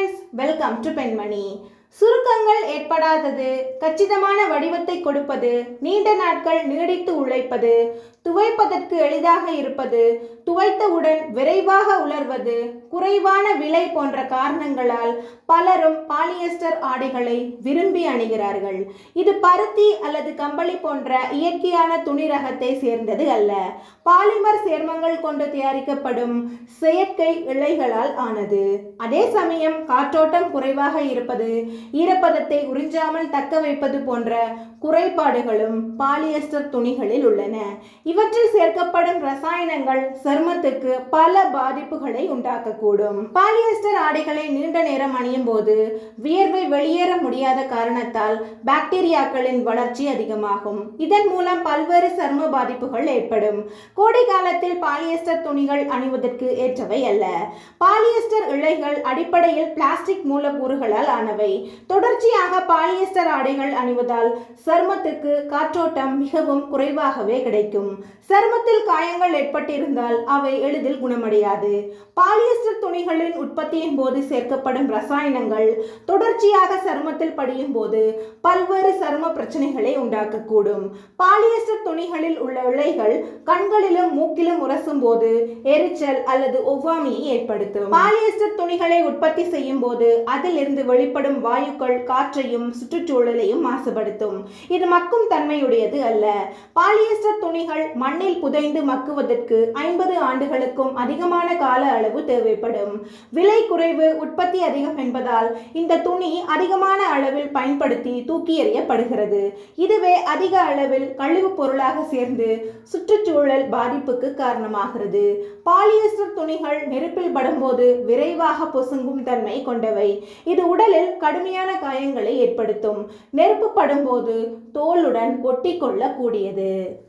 Friends welcome to பெண்மணி சுருக்கங்கள் ஏற்படாதது கச்சிதமான வடிவத்தை கொடுப்பது நீண்ட நாட்கள் நீடித்து உழைப்பது துவைப்பதற்கு எளிதாக இருப்பது துவைத்தவுடன் விரைவாக உலர்வது குறைவான விலை போன்ற காரணங்களால் பலரும் பாலியஸ்டர் ஆடைகளை விரும்பி அணிகிறார்கள். இது பருத்தி அல்லது கம்பளி போன்ற இயற்கையான துணி ரகத்தை சேர்ந்தது அல்ல. பாலிமர் சேர்மங்கள் கொண்டு தயாரிக்கப்படும் செயற்கை இழைகளால் ஆனது. அதே சமயம் காற்றோட்டம் குறைவாக இருப்பது ஈரப்பதத்தை உறிஞ்சாமல் தக்க வைப்பது போன்ற குறைபாடுகளும் பாலியஸ்டர் துணிகளில் உள்ளன. இவற்றில் சேர்க்கப்படும் ரசாயனங்கள் சருமத்துக்கு பல பாதிப்புகளை உண்டாக்கக்கூடும். பாலியஸ்டர் ஆடைகளை நீண்ட நேரம் அணியும் போது வியர்வை வெளியேற முடியாத காரணத்தால் பாக்டீரியாக்களின் வளர்ச்சி அதிகமாகும். இதன் மூலம் பல்வேறு சரும பாதிப்புகள் ஏற்படும். கோடை காலத்தில் பாலியஸ்டர் துணிகள் அணிவதற்கு ஏற்றவை அல்ல. பாலியஸ்டர் இழைகள் அடிப்படையில் பிளாஸ்டிக் மூலக்கூறுகளால் ஆனவை. தொடர்ச்சியாக பாலியஸ்டர் ஆடைகள் அணிவதால் சருமத்துக்கு காற்றோட்டம் மிகவும் குறைவாகவே கிடைக்கும். சருமத்தில் காயங்கள் ஏற்பட்டிருந்தால் அவை எளிதில் குணமடையாது. பாலியஸ்டர் துணிகளின் உற்பத்தியின் போது சேர்க்கப்படும் ரசாயனங்கள் தொடர்ச்சியாக சருமத்தில் படியும் போது பல்வேறு சரும பிரச்சனைகளை உண்டாக்கக்கூடும். பாலியஸ்டர் துணிகளில் உள்ள இழைகள் கண்களிலும் மூக்கிலும் உரசும் போது எரிச்சல் அல்லது ஒவ்வாமையை ஏற்படுத்தும். பாலியஸ்டர் துணிகளை உற்பத்தி செய்யும் போது அதிலிருந்து வெளிப்படும் வாயுக்கள் காற்றையும் சுற்றுச்சூழலையும் மாசுபடுத்தும். இது மக்கும் தன்மையுடையது அல்ல. பாலியஸ்டர் துணிகள் மண்ணில் புதைந்து மக்குவதற்கு ஐம்பது ஆண்டுகளுக்கும் அதிகமான கால அளவு தேவைப்படும். விலை குறைவு உற்பத்தி அதிகம் என்பதால் இந்த துணி அதிகமான அளவில் பயன்படுத்தி தூக்கி எறியப்படுகிறது. இதுவே அதிக அளவில் கழிவுப் பொருளாக சேர்ந்து சுற்றுச்சூழல் பாதிப்புக்கு காரணமாகிறது. பாலியஸ்டர் துணிகள் நெருப்பில் படும்போது விரைவாக பொசுங்கும் தன்மை கொண்டவை. இது உடலில் கடுமையான காயங்களை ஏற்படுத்தும். நெருப்பு படும்போது தோலுடன் ஒட்டி கொள்ளக்கூடியது